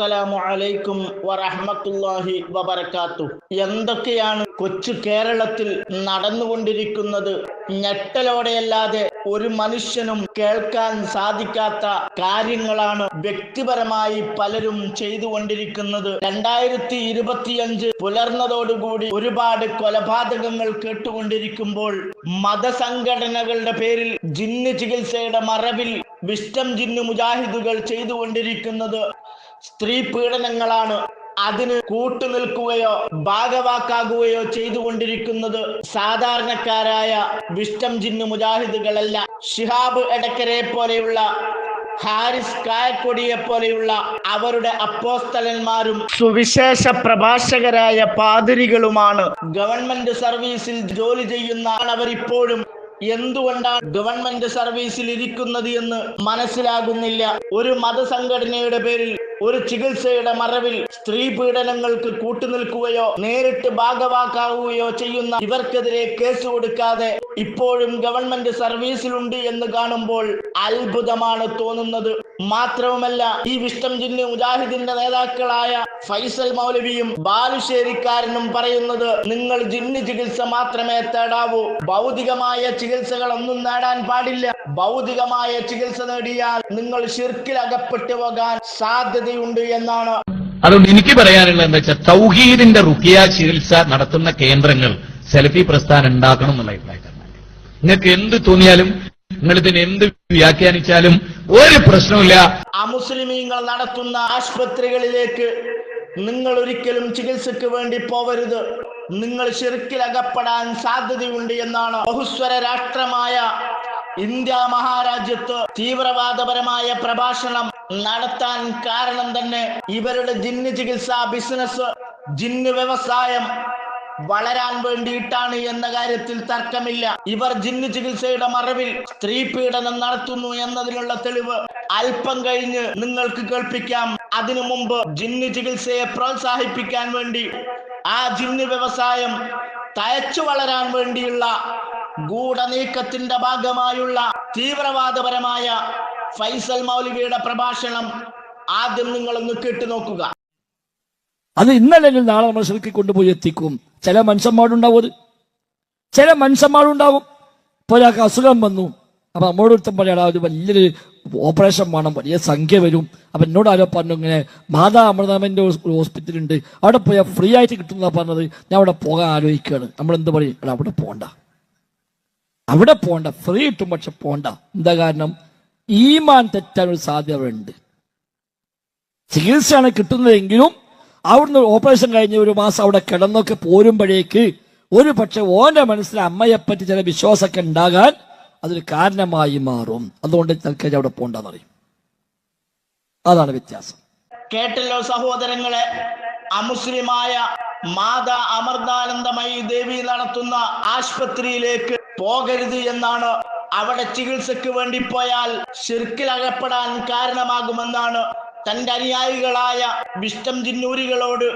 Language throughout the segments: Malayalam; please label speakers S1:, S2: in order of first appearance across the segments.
S1: അസ്സലാമു അലൈക്കും വറഹ്മത്തുള്ളാഹി വബറകാത്തു. എന്തൊക്കെയാണ് കൊച്ചു കേരളത്തിൽ നടന്നുകൊണ്ടിരിക്കുന്നത്? ഞെട്ടലോടെയല്ലാതെ ഒരു മനുഷ്യനും കേൾക്കാൻ സാധിക്കാത്ത കാര്യങ്ങളാണ് വ്യക്തിപരമായി പലരും ചെയ്തുകൊണ്ടിരിക്കുന്നത്. രണ്ടായിരത്തി ഇരുപത്തിയഞ്ച് പുലർന്നതോടുകൂടി ഒരുപാട് കൊലപാതകങ്ങൾ കേട്ടുകൊണ്ടിരിക്കുമ്പോൾ മതസംഘടനകളുടെ പേരിൽ ജിന്ന് ചികിത്സയുടെ മറവിൽ വിസ്റ്റം ജിന്നു മുജാഹിദുകൾ ചെയ്തുകൊണ്ടിരിക്കുന്നത് സ്ത്രീ പീഡനങ്ങളാണ് അതിന് കൂട്ടുനിൽക്കുകയോ ഭാഗവാക്കാകുകയോ ചെയ്തുകൊണ്ടിരിക്കുന്നത് സാധാരണക്കാരായ വിഷ്ടം ജിന്നു മുജാഹിദുകളല്ല. ഷിഹാബ് എടക്കരെ പോലെയുള്ള ഹാരിസ് കായക്കൊടിയെ പോലെയുള്ള അവരുടെ അപ്പോസ്തലന്മാരും സുവിശേഷ പ്രഭാഷകരായ പാതിരികളുമാണ്. ഗവൺമെന്റ് സർവീസിൽ ജോലി ചെയ്യുന്ന അവരിപ്പോഴും എന്തുകൊണ്ടാണ് ഗവൺമെന്റ് സർവീസിൽ ഇരിക്കുന്നത് എന്ന് മനസ്സിലാകുന്നില്ല. ഒരു മതസംഘടനയുടെ പേരിൽ ഒരു ചികിത്സയുടെ മറവിൽ സ്ത്രീ പീഡനങ്ങൾക്ക് കൂട്ടുനിൽക്കുകയോ നേരിട്ട് ഭാഗവാക്കാവുകയോ ചെയ്യുന്ന ഇവർക്കെതിരെ കേസ് കൊടുക്കാതെ ഇപ്പോഴും ഗവൺമെന്റ് സർവീസിലുണ്ട് എന്ന് കാണുമ്പോൾ അത്ഭുതമാണ് തോന്നുന്നത്. മാത്രവുമല്ല ഈ വിഷ്ടം ജിന്ന് മുജാഹിദിന്റെ നേതാക്കളായ ഫൈസൽ മൗലവിയും ബാലുശ്ശേരിക്കാരനും പറയുന്നത് നിങ്ങൾ ജിന്ന് ചികിത്സ മാത്രമേ തേടാവൂ. ഭൗതികമായ ചികിത്സകളൊന്നും നേടാൻ പാടില്ല. ഭൗതികമായ ചികിത്സ നേടിയാൽ നിങ്ങൾ ശിർക്കിൽ അകപ്പെട്ടു പോകാൻ സാധ്യതയുണ്ട് എന്നാണ്.
S2: അതുകൊണ്ട് എനിക്ക് പറയാനുള്ളത് എന്താ വെച്ചാൽ തൗഹീദിന്റെ റുക്കിയ ചികിത്സ നടത്തുന്ന കേന്ദ്രങ്ങൾ സെൽഫി പ്രസ്ഥാനം ഉണ്ടാക്കണം എന്നുള്ള അഭിപ്രായക്കാരനാണ് നിങ്ങൾക്ക് എന്ത് തോന്നിയാലും നിങ്ങൾ ഇതിന് എന്ത് വ്യാഖ്യാനിച്ചാലും ഒരു പ്രശ്നമില്ല
S1: അമുസ്ലിമീങ്ങൾ നടത്തുന്ന ആശുപത്രികളിലേക്ക് നിങ്ങൾ ഒരിക്കലും ചികിത്സക്ക് വേണ്ടി പോവരുത്. നിങ്ങൾ ഷിർക്കിൽ അകപ്പെടാൻ സാധ്യതയുണ്ട് എന്നാണ് ബഹുസ്വര രാഷ്ട്രമായ ഇന്ത്യ മഹാരാജ്യത്ത് തീവ്രവാദപരമായ പ്രഭാഷണം നടത്താൻ കാരണം തന്നെ ഇവരുടെ ജിന്ന് ചികിത്സാ ബിസിനസ് ജിന്ന് വ്യവസായം വളരാൻ വേണ്ടിയിട്ടാണ് എന്ന കാര്യത്തിൽ തർക്കമില്ല. ഇവർ ജിന്ന് ചികിത്സയുടെ മറവിൽ സ്ത്രീ പീഡനം നടത്തുന്നു എന്നതിനുള്ള തെളിവ് അല്പം കഴിഞ്ഞ് നിങ്ങൾക്ക് കേൾപ്പിക്കാം. അതിനു മുമ്പ് ജിന്ന് ചികിത്സയെ പ്രോത്സാഹിപ്പിക്കാൻ വേണ്ടി ആ ജിന്ന് വ്യവസായം തയച്ചു വളരാൻ വേണ്ടിയുള്ള ഗൂഢനീക്കത്തിന്റെ ഭാഗമായുള്ള തീവ്രവാദപരമായ ഫൈസൽ മൗലവിയുടെ പ്രഭാഷണം ആദ്യം നിങ്ങളൊന്ന് കേട്ടു നോക്കുക.
S3: അത് ഇന്നല്ലെങ്കിൽ നാളെ നമ്മൾ ശരിക്കും കൊണ്ടുപോയി എത്തിക്കും. ചില മനുഷ്യന്മാരുണ്ടാവും ചില മനുഷ്യന്മാരുണ്ടാവും. ഇപ്പോൾ ഒരാൾക്ക് അസുഖം വന്നു. അപ്പൊ നമ്മോട് ഒരുത്തം പറയാ ഒരു വലിയൊരു ഓപ്പറേഷൻ വേണം. വലിയ സംഖ്യ വരും. അപ്പൊ എന്നോട് ആരോ പറഞ്ഞു ഇങ്ങനെ മാതാ അമൃതാമന്റെ ഹോസ്പിറ്റലുണ്ട്. അവിടെ പോയാൽ ഫ്രീ ആയിട്ട് കിട്ടുന്ന പറഞ്ഞത്. ഞാൻ അവിടെ പോകാൻ ആലോചിക്കുകയാണ്. നമ്മൾ എന്ത് പറയും അവിടെ പോണ്ട. അവിടെ പോണ്ട ഫ്രീ കിട്ടും പക്ഷെ പോണ്ട. എന്താ കാരണം? ഈമാൻ തെറ്റാൻ ഒരു സാധ്യത ഉണ്ട്. ചികിത്സയാണ് കിട്ടുന്നതെങ്കിലും അവിടുന്ന് ഓപ്പറേഷൻ കഴിഞ്ഞ് ഒരു മാസം അവിടെ കിടന്നൊക്കെ പോരുമ്പോഴേക്ക് ഒരു പക്ഷെ ഓന്റെ മനസ്സിൽ അമ്മയെപ്പറ്റി ചില വിശ്വാസമൊക്കെ ഉണ്ടാകാൻ അതൊരു കാരണമായി മാറും. അതുകൊണ്ട് തൽക്കാലം അവിടെ പോണ്ടെന്ന് പറയും. അതാണ് വ്യത്യാസം.
S1: കേട്ടല്ലോ സഹോദരങ്ങളെ അമുസ്ലിമായ മാതാ അമൃതാനന്ദമയി ദേവി നടത്തുന്ന ആശുപത്രിയിലേക്ക് പോകരുത് എന്നാണ് അവിടെ ചികിത്സക്ക് വേണ്ടി പോയാൽ ശിർക്കിലകപ്പെടാൻ കാരണമാകുമെന്നാണ് തന്റെ അനുയായികളായ വിഷ്ടം ജിന്നൂരികളോട്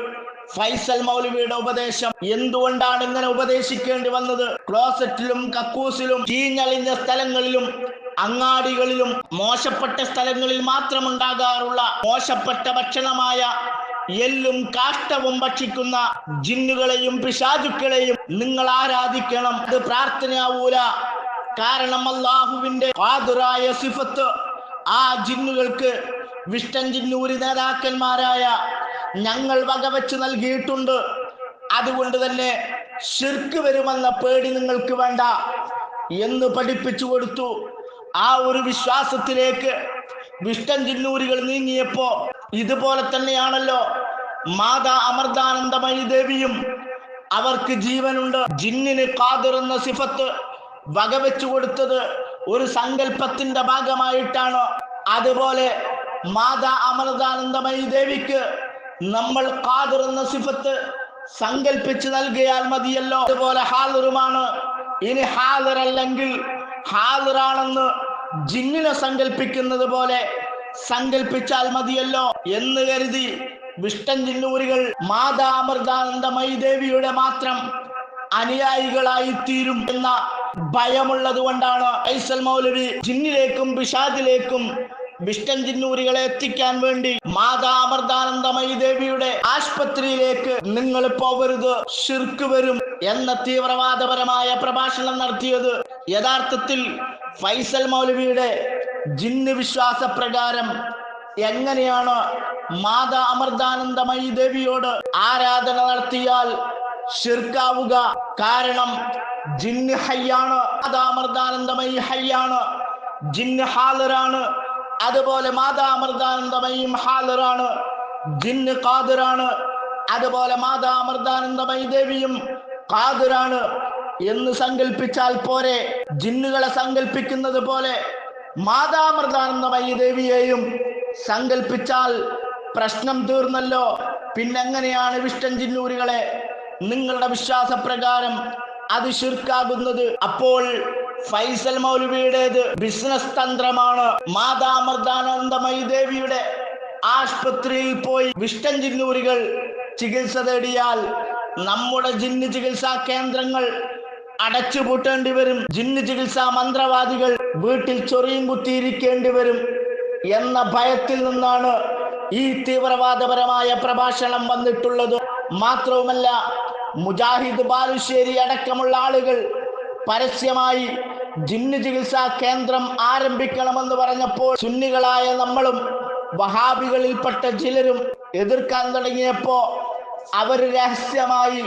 S1: ഫൈസൽ മൗലവിയുടെ ഉപദേശം. എന്തുകൊണ്ടാണ് ഇങ്ങനെ ഉപദേശിക്കേണ്ടി വന്നത്? ക്ലോസറ്റിലും കക്കൂസിലും ചീഞ്ഞളിഞ്ഞ സ്ഥലങ്ങളിലും അങ്ങാടികളിലും മോശപ്പെട്ട സ്ഥലങ്ങളിൽ മാത്രമുണ്ടാകാറുള്ള മോശപ്പെട്ട ഭക്ഷണമായ എല്ലും കാഷ്ടവും ഭക്ഷിക്കുന്ന ജിന്നുകളെയും പിശാചുക്കളെയും നിങ്ങൾ ആരാധിക്കണം. അത് പ്രാർത്ഥനയാവൂല. കാരണം അള്ളാഹുവിന്റെ ഹാദുറായ സിഫത്ത് ആ ജിന്നുകൾക്ക് വിഷ്ടൻ ജിന്നൂരി നേതാക്കന്മാരായ ഞങ്ങൾ വകവെച്ച് നൽകിയിട്ടുണ്ട്. അതുകൊണ്ട് തന്നെ ശിർക്ക് വരുമെന്ന പേടി നിങ്ങൾക്ക് വേണ്ട എന്ന് പഠിപ്പിച്ചു കൊടുത്തു. ആ ഒരു വിശ്വാസത്തിലേക്ക് വിഷ്ടൻ ജിന്നൂരികൾ നീങ്ങിയപ്പോ ഇതുപോലെ തന്നെയാണല്ലോ. മാതാ അമൃതാനന്ദമയി ദേവിയും അവർക്ക് ജീവനുണ്ട്. ജിന്നിന് കാതിറുന്ന സിഫത്ത് വകവെച്ചു കൊടുത്തത് ഒരു സങ്കല്പത്തിന്റെ ഭാഗമായിട്ടാണ്. അതുപോലെ മാതാ അമൃതാനന്ദമയി ദേവിക്ക് നമ്മൾ കാതിറുന്ന സിഫത്ത് സങ്കല്പിച്ച് നൽകിയാൽ മതിയല്ലോ. അതുപോലെ ഹാലറുമാണ് ഇനി ഹാലറല്ലെങ്കിൽ ഹാദിറാണെന്ന് ജിന്നിനെ സങ്കല്പിക്കുന്നത് പോലെ സങ്കല്പിച്ചാൽ മതിയല്ലോ എന്ന് കരുതി വിഷ്ടൻ ജിന്നൂരികൾ മാതാമൃതാനന്ദമയി ദേവിയുടെ മാത്രം അനുയായികളായി തീരും എന്ന ഭയമുള്ളത് കൊണ്ടാണ് ഐസൽ മൗലവി ജിന്നിലേക്കും പിഷാദിലേക്കും വിഷ്ടൻ ജിന്നൂരികളെ എത്തിക്കാൻ വേണ്ടി മാതാമൃതാനന്ദമയി ദേവിയുടെ ആശുപത്രിയിലേക്ക് നിങ്ങൾ പോവരുത് ശിർക്ക് വരും എന്ന തീവ്രവാദപരമായ പ്രഭാഷണം നടത്തിയത് യഥാർത്ഥത്തിൽ ഫൈസൽ മൗലവിയുടെ ജിന്ന് വിശ്വാസ പ്രകാരം എങ്ങനെയാണ് മാതാ അമൃതാനന്ദമയി ദേവിയോട് ആരാധന നടത്തിയാൽ ശിർക്കാവുക? കാരണം ജിന്ന് ഹയ്യാണ് മാതാ അമൃതാനന്ദമയി ഹയ്യാണ് ജിന്ന് ഹാലറാണ്. അതുപോലെ മാതാ അമൃതാനന്ദമയും ഹാലറാണ് ജിന്ന് ഖാദിറാണ്. അതുപോലെ മാതാ അമൃതാനന്ദമയി ദേവിയും ഖാദിറാണ്. എന്ന് സങ്കല്പിച്ചാൽ പോരെ? ജിന്നുകളെ സങ്കല്പിക്കുന്നത് പോലെ മാതാമൃതാനന്ദമയി ദേവിയെയും സങ്കല്പിച്ചാൽ പ്രശ്നം തീർന്നല്ലോ. പിന്നെങ്ങനെയാണ് വിഷ്ടൻ ചിന്നൂരുകളെ? നിങ്ങളുടെ വിശ്വാസപ്രകാരം അത് ശിർക്കാകുന്നത്. അപ്പോൾ ഫൈസൽ മൗലവിയുടേത് ബിസിനസ് തന്ത്രമാണ്. മാതാമൃതാനന്ദമയി ദേവിയുടെ ആശുപത്രിയിൽ പോയി വിഷ്ടൻ ചിന്നൂരികൾ ചികിത്സ തേടിയാൽ നമ്മുടെ ജിന്ന് ചികിത്സാ കേന്ദ്രങ്ങൾ അടച്ചുപൂട്ടേണ്ടി വരും. ജിന്ന് ചികിത്സാ മന്ത്രവാദികൾ വീട്ടിൽ ചൊറിയും കുത്തിയിരിക്കേണ്ടി വരും എന്ന ഭയത്തിൽ നിന്നാണ് ഈ തീവ്രവാദപരമായ പ്രഭാഷണം വന്നിട്ടുള്ളത്. മാത്രവുമല്ല മുജാഹിദ് ബാലുശ്ശേരി അടക്കമുള്ള ആളുകൾ പരസ്യമായി ജിന്ന് ചികിത്സാ കേന്ദ്രം ആരംഭിക്കണമെന്ന് പറഞ്ഞപ്പോൾ സുന്നികളായ നമ്മളും വഹാബികളിൽപ്പെട്ട ചിലരും എതിർക്കാൻ തുടങ്ങിയപ്പോ അവർ രഹസ്യമായി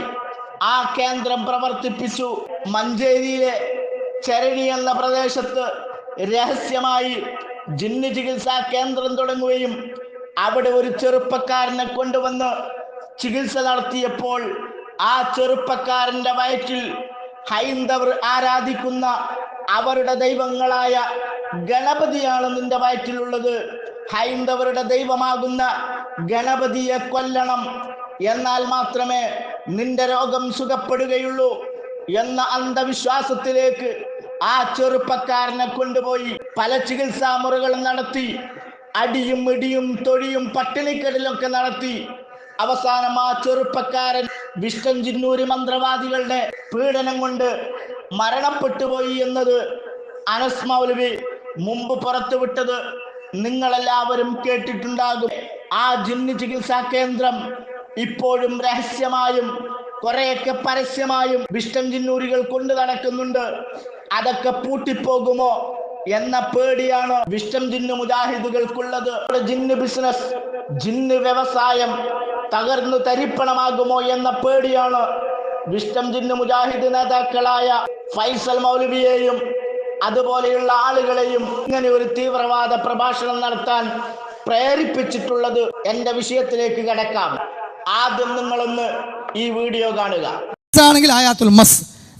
S1: ആ കേന്ദ്രം പ്രവർത്തിപ്പിച്ചു. മഞ്ചേരിയിലെ ചരണി എന്ന പ്രദേശത്ത് രഹസ്യമായി ജിന്ന് ചികിത്സാ കേന്ദ്രം തുടങ്ങുകയും അവിടെ ഒരു ചെറുപ്പക്കാരനെ കൊണ്ടുവന്ന് ചികിത്സ നടത്തിയപ്പോൾ ആ ചെറുപ്പക്കാരന്റെ വയറ്റിൽ ഹൈന്ദവർ ആരാധിക്കുന്ന അവരുടെ ദൈവങ്ങളായ ഗണപതിയാണ് നിന്റെ വയറ്റിലുള്ളത്. ഹൈന്ദവരുടെ ദൈവമാകുന്ന ഗണപതിയെ കൊല്ലണം. എന്നാൽ മാത്രമേ നിന്റെ രോഗം സുഖപ്പെടുകയുള്ളൂ എന്ന അന്ധവിശ്വാസത്തിലേക്ക് ആ ചെറുപ്പക്കാരനെ കൊണ്ടുപോയി പല ചികിത്സാ മുറകളും നടത്തി അടിയും ഇടിയും തൊഴിയും പട്ടിണിക്കടലൊക്കെ നടത്തി. അവസാനം ആ ചെറുപ്പക്കാരൻ വിഷ്ണൻ മന്ത്രവാദികളുടെ പീഡനം കൊണ്ട് മരണപ്പെട്ടുപോയി എന്നത് അനസ് മൗലവി മുമ്പ് പുറത്തുവിട്ടത് നിങ്ങളെല്ലാവരും കേട്ടിട്ടുണ്ടാകും. ആ ജിന്ന് ചികിത്സാ കേന്ദ്രം ഇപ്പോഴും രഹസ്യമായും കുറെയൊക്കെ പരസ്യമായും വിഷ്ടം ചിന്നൂരികൾ കൊണ്ടു നടക്കുന്നുണ്ട്. അതൊക്കെ പൂട്ടിപ്പോകുമോ എന്ന പേടിയാണ് വിഷ്ടം ജിന്നു മുജാഹിദുകൾക്കുള്ളത്. ജിന്ന് ബിസിനസ് ജിന്ന് വ്യവസായം തകർന്നു തരിപ്പണമാകുമോ എന്ന പേടിയാണ് വിഷ്ടം ജിന്ന് മുജാഹിദ് നേതാക്കളായ ഫൈസൽ മൗലവിയെയും അതുപോലെയുള്ള ആളുകളെയും ഇങ്ങനെ ഒരു തീവ്രവാദ പ്രഭാഷണം നടത്താൻ പ്രേരിപ്പിച്ചിട്ടുള്ളത് എന്റെ വിഷയത്തിലേക്ക് കിടക്കാം. ആദ്യം നിങ്ങളൊന്ന് ഈ വീഡിയോ കാണുക.
S4: ആണെങ്കിൽ ആയാത്തുൽ മസ്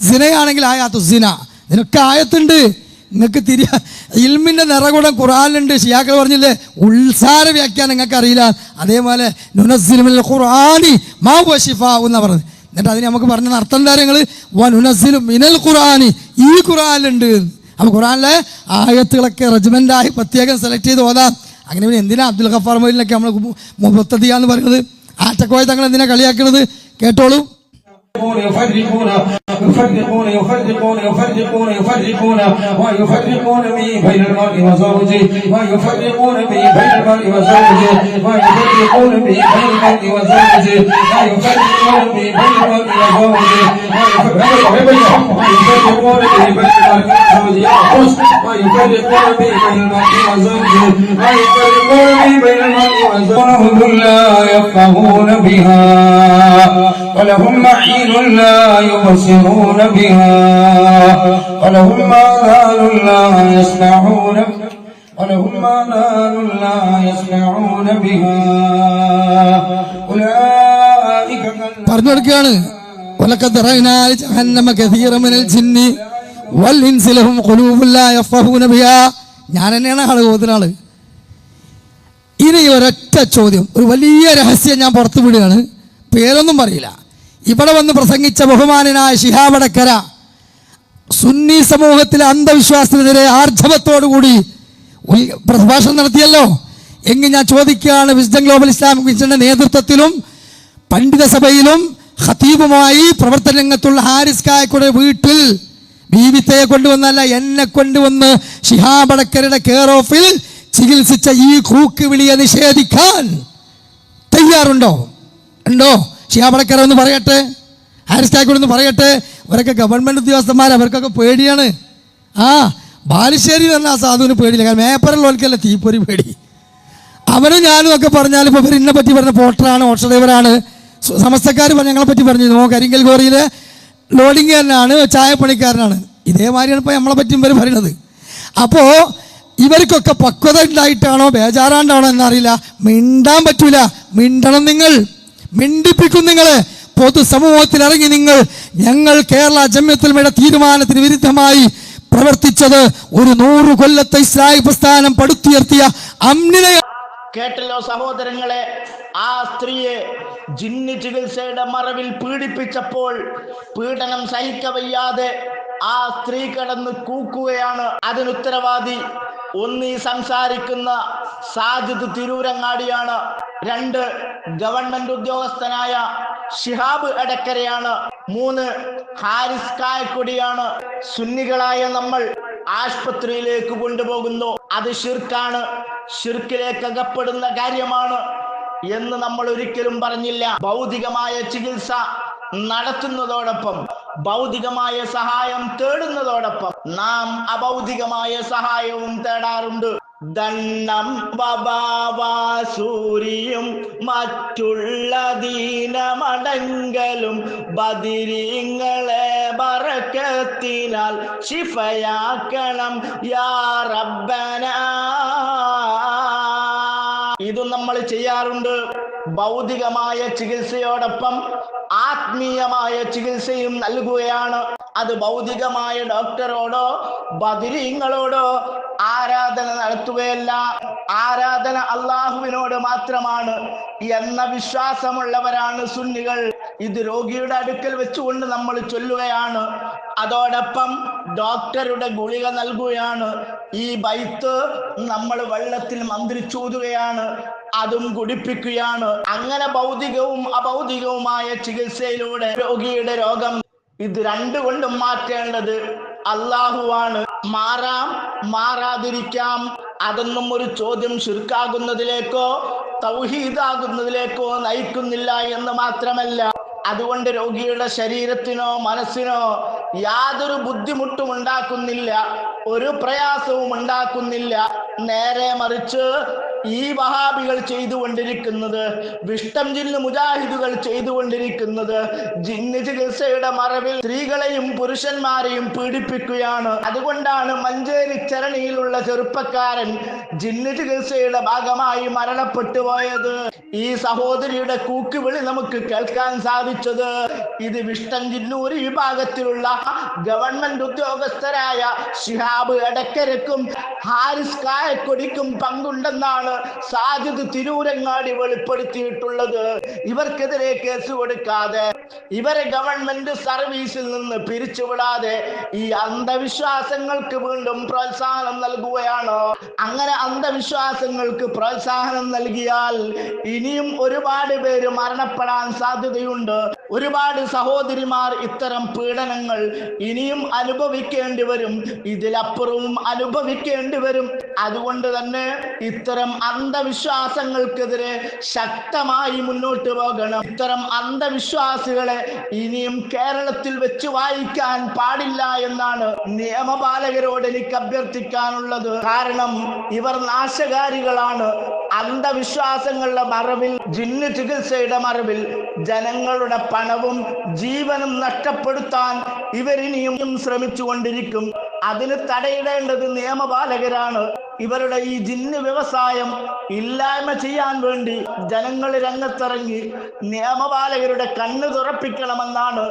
S4: സിനയാണെങ്കിൽ ആയാത്തു സിന. ഇതിനൊക്കെ ആയത്തുണ്ട്. നിങ്ങൾക്ക് തിരിയ ഇൽമിന്റെ നിറകുടം ഖുറാനിലുണ്ട് ഷിയാക്കൾ പറഞ്ഞില്ലേ ഉത്സാര വ്യാഖ്യാനം നിങ്ങൾക്ക് അറിയില്ല. അതേപോലെ നുനസിലുമിൽ ഖുറാനി മാ വഷിഫ എന്ന് പറഞ്ഞത്. എന്നിട്ട് അതിന് നമുക്ക് പറഞ്ഞ അർത്ഥം കാര്യങ്ങൾ നുനസ്സിലും മിനൽ ഖുറാനി ഈ ഖുറാനുണ്ട് അപ്പോൾ ഖുറാനിലെ ആയത്തുകളൊക്കെ റെജിമെന്റായി പ്രത്യേകം സെലക്ട് ചെയ്ത് ഓതാം. അങ്ങനെ പിന്നെ എന്തിനാ അബ്ദുൽ ഖഫാർ മൊയിലൊക്കെ നമ്മൾ മുബത്തതിയ പറയുന്നത്? ആറ്റക്കോയ തങ്ങൾ എന്തിനാ കളിയാക്കണത്? കേട്ടോളൂ.
S5: يفرقون يفرقون يفرقون يفرقون يفرقون ويفرقون به بين المرء وزوجه ويفرقون به بين المرء وزوجه ويفرقون به بين المرء وزوجه ويفرقون به بين المرء وزوجه ويفرقون به بين المرء وزوجه ويفرقون به بين المرء وزوجه ويفرقون به بين المرء وزوجه لا يفقهون بها ولهم معين لا يبصرون بها ولهم آذان لا يسمعون ولهم آذان لا يسمعون بها أولئك كالذين
S4: പറഞ്ഞു കൊടുക്കുകയാണ് ولقد رأينا جهنم كثيرا من الجن والإنس لهم قلوب لا يفقهون بها ഞാൻ തന്നെയാണ് ആള് ഓതുന്ന ഇനി ഒരൊറ്റ ചോദ്യം ഒരു വലിയ രഹസ്യം ഞാൻ പുറത്തു വിടുകയാണ് പേരൊന്നും പറയില്ല ഇവിടെ വന്ന് പ്രസംഗിച്ച ബഹുമാനനായ ശിഹാവടക്കര സുന്നി സമൂഹത്തിലെ അന്ധവിശ്വാസത്തിനെതിരെ ആർജവത്തോടുകൂടി കൂടി പ്രഭാഷണം നടത്തിയല്ലോ. എങ്കിൽ ഞാൻ ചോദിക്കുകയാണ് വിസ്ഡം ഗ്ലോബൽ ഇസ്ലാമിക് മിഷന്റെ നേതൃത്വത്തിലും പണ്ഡിത സഭയിലും ഖത്തീബുമായി പ്രവർത്തന രംഗത്തുള്ള ഹാരിസ് കായക്കുടെ വീട്ടിൽ ബീവിത്തയെ കൊണ്ടുവന്നല്ല എന്നെ കൊണ്ടുവന്ന് ഷിഹാബടക്കരുടെ കെയർ ഓഫിൽ ചികിത്സിച്ച ഈ കൂക്ക് വിളിയെ നിഷേധിക്കാൻ തയ്യാറുണ്ടോ? ഉണ്ടോ? ഷിയാബടക്കര ഒന്ന് പറയട്ടെ. ഹാരിസ് കാക്കോട് ഒന്ന് പറയട്ടെ. ഇവരൊക്കെ ഗവൺമെന്റ് ഉദ്യോഗസ്ഥന്മാർ അവർക്കൊക്കെ പേടിയാണ്. ആ ബാലുശ്ശേരി തന്നെ ആ സാധുവിന് പേടിയില്ല. കാരണം മേപ്പറുള്ളവർക്കല്ല തീപ്പൊരി പേടി. അവനും ഞാനും ഒക്കെ പറഞ്ഞാൽ ഇപ്പോൾ ഇവർ ഇന്നെ പറ്റി പറഞ്ഞ പോട്ടറാണ് ഓട്ടോ സമസ്തക്കാർ പറഞ്ഞ ഞങ്ങളെ പറ്റി പറഞ്ഞു. നോ കരിങ്കൽ കോറിയിലെ ലോഡിങ് കാരനാണ് ചായപ്പണിക്കാരനാണ്. ഇതേമാതിരിയാണ് ഇപ്പോൾ നമ്മളെ പറ്റി ഇവർ പറയുന്നത് അപ്പോൾ ഇവർക്കൊക്കെ പക്വത ഉണ്ടായിട്ടാണോ ബേജാറാണ്ടാണോ എന്നറിയില്ല. മിണ്ടാൻ പറ്റൂല. മിണ്ടണം നിങ്ങൾ. മിണ്ടിപ്പിക്കും നിങ്ങളെ. പൊതുസമൂഹത്തിൽ ഇറങ്ങി നിങ്ങൾ ഞങ്ങൾ കേരള ജമ്യത്തിൽമയുടെ തീരുമാനത്തിന് വിരുദ്ധമായി പ്രവർത്തിച്ചത് ഒരു നൂറ് കൊല്ലത്തെ ഇസ്ലായി പ്രസ്ഥാനം പടുത്തുയർത്തിയ അമ്നിനെ
S1: കേട്ടല്ലോ സഹോദരങ്ങളെ ആ സ്ത്രീയെ ജിന്നി ചികിത്സയുടെ മറവിൽ പീഡിപ്പിച്ചപ്പോൾ പീഡനം സഹിക്കവയ്യാതെ ആ സ്ത്രീ കടന്ന് കൂക്കുകയാണ്. അതിനുത്തരവാദി ഒന്നീ സംസാരിക്കുന്ന സാജിദ് തിരൂരങ്ങാടിയാണ്. രണ്ട് ഗവൺമെന്റ് ഉദ്യോഗസ്ഥനായ ഷിഹാബ് എടക്കരയാണ്. മൂന്ന് ഹാരിസ് കായക്കൊടിയാണ്. സുന്നികളായ നമ്മൾ ആശുപത്രിയിലേക്ക് കൊണ്ടുപോകുന്നു. അത് ഷിർക്കാണ് ഷിർക്കിലേക്ക് അകപ്പെടുന്ന കാര്യമാണ് എന്ന് നമ്മൾ ഒരിക്കലും പറഞ്ഞില്ല. ഭൗതികമായ ചികിത്സ നടത്തുന്നതോടൊപ്പം ഭൗതികമായ സഹായം തേടുന്നതോടൊപ്പം നാം അഭൗതികമായ സഹായവും തേടാറുണ്ട്. ദണ്ണം വബാവാസൂരിയും മറ്റുള്ള ദീനമടങ്കലും ബദിരിങ്ങളെ ബറക്കത്തിനാൽ ശിഫയാക്കണം യാ റബ്ബന. ചെയ്യാറുണ്ട്. ഭൗതികമായ ചികിത്സയോടൊപ്പം ആത്മീയമായ ചികിത്സയും നൽകുകയാണ്. അത് ഭൗതികമായ ഡോക്ടറോടോ ബദിരീങ്ങളോടോ ആരാധന നടത്തുകയല്ല. ആരാധന അള്ളാഹുവിനോട് മാത്രമാണ്. എന്ന വിശ്വാസമുള്ളവരാണ് സുന്നികൾ. ഇത് രോഗിയുടെ അടുക്കൽ വെച്ചുകൊണ്ട് നമ്മൾ ചൊല്ലുകയാണ്. അതോടൊപ്പം ഡോക്ടറുടെ ഗുളിക നൽകുകയാണ്. ഈ ബൈത്ത് നമ്മൾ വെള്ളത്തിൽ മന്ത്രിച്ചൂതുകയാണ്. അതും കുടിപ്പിക്കുകയാണ്. അങ്ങനെ ഭൗതികവും അഭൗതികവുമായ ചികിത്സയിലൂടെ രോഗിയുടെ രോഗം ഇത് രണ്ടുകൊണ്ടും മാറ്റേണ്ടത് അള്ളാഹുവാണ് മാറാം മാറാതിരിക്കാം. അതൊന്നും ഒരു ചോദ്യം ചുരുക്കാകുന്നതിലേക്കോ തൗഹീദാകുന്നതിലേക്കോ നയിക്കുന്നില്ല എന്ന് മാത്രമല്ല അതുകൊണ്ട് രോഗിയുടെ ശരീരത്തിനോ മനസ്സിനോ യാതൊരു ബുദ്ധിമുട്ടും ഉണ്ടാക്കുന്നില്ല ഒരു പ്രയാസവും ഉണ്ടാക്കുന്നില്ല. നേരെ മറിച്ച് ഈ വഹാബികൾ ചെയ്തുകൊണ്ടിരിക്കുന്നത് വിഷ്ടം ജിന്ന് മുജാഹിദുകൾ ചെയ്തുകൊണ്ടിരിക്കുന്നത് ജിന്ന് ചികിത്സയുടെ മറവിൽ സ്ത്രീകളെയും പുരുഷന്മാരെയും പീഡിപ്പിക്കുകയാണ്. അതുകൊണ്ടാണ് മഞ്ചേരി ചരണിയിലുള്ള ചെറുപ്പക്കാരൻ ജിന്ന് ചികിത്സയുടെ ഭാഗമായി മരണപ്പെട്ടു പോയത്. ഈ സഹോദരിയുടെ കൂക്കുവിളി നമുക്ക് കേൾക്കാൻ സാധിച്ചത് ഇത് വിഷ്ടം ജിന്നൂർ വിഭാഗത്തിലുള്ള ഗവൺമെന്റ് ഉദ്യോഗസ്ഥരായ ഷിഹാബ് എടക്കരക്കും ഹാരിസ് കായക്കൊടിക്കും പങ്കുണ്ടെന്നാണ് സാജിദ് തിരൂരങ്ങാടി വെളിപ്പെടുത്തിയിട്ടുള്ളത്. ഇവർക്കെതിരെ കേസ് കൊടുക്കാതെ ഇവരെ ഗവൺമെന്റ് സർവീസിൽ നിന്ന് പിരിച്ചുവിടാതെ ഈ അന്ധവിശ്വാസങ്ങൾക്ക് വീണ്ടും പ്രോത്സാഹനം നൽകുകയാണ്. അങ്ങനെ അന്ധവിശ്വാസങ്ങൾക്ക് പ്രോത്സാഹനം നൽകിയാൽ ഇനിയും ഒരുപാട് പേര് മരണപ്പെടാൻ സാധ്യതയുണ്ട്. ഒരുപാട് സഹോദരിമാർ ഇത്തരം പീഡനങ്ങൾ ഇനിയും അനുഭവിക്കേണ്ടി വരും. ഇതിലപ്പുറവും അനുഭവിക്കേണ്ടി വരും. അതുകൊണ്ട് തന്നെ ഇത്തരം അന്ധവിശ്വാസങ്ങൾക്കെതിരെ ശക്തമായി മുന്നോട്ട് പോകണം. ഇത്തരം അന്ധവിശ്വാസികളെ ഇനിയും കേരളത്തിൽ വെച്ച് വായിക്കാൻ പാടില്ല എന്നാണ് നിയമപാലകരോട് എനിക്ക് അഭ്യർത്ഥിക്കാനുള്ളത്. കാരണം ഇവർ നാശകാരികളാണ്. അന്ധവിശ്വാസങ്ങളുടെ മറവിൽ ജിന്ന് ചികിത്സയുടെ മറവിൽ ജനങ്ങളുടെ പണവും ജീവനും നഷ്ടപ്പെടുത്താൻ ഇവരിനിയും ശ്രമിച്ചുകൊണ്ടിരിക്കും. അതിന് തടയിടേണ്ടത് നിയമപാലകരാണ്. ഇവരുടെ ഈ ജിന്ന് വ്യവസായം ഇല്ലായ്മ ചെയ്യാൻ വേണ്ടി ജനങ്ങൾ രംഗത്തിറങ്ങി നിയമപാലകരുടെ കണ്ണ് തുറപ്പിക്കണമെന്നാണ്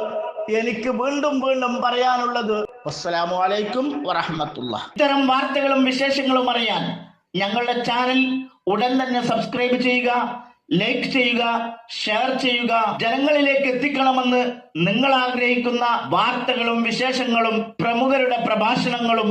S1: എനിക്ക് വീണ്ടും വീണ്ടും പറയാനുള്ളത്. അസ്സലാമു അലൈക്കും വറഹമത്തുള്ള ഇത്തരം വാർത്തകളും വിശേഷങ്ങളും അറിയാൻ ഞങ്ങളുടെ ചാനൽ ഉടൻ തന്നെ സബ്സ്ക്രൈബ് ചെയ്യുക ലൈക്ക് ചെയ്യുക ഷെയർ ചെയ്യുക. ജനങ്ങളിലേക്ക് എത്തിക്കണമെന്ന് നിങ്ങൾ ആഗ്രഹിക്കുന്ന വാർത്തകളും വിശേഷങ്ങളും പ്രമുഖരുടെ പ്രഭാഷണങ്ങളും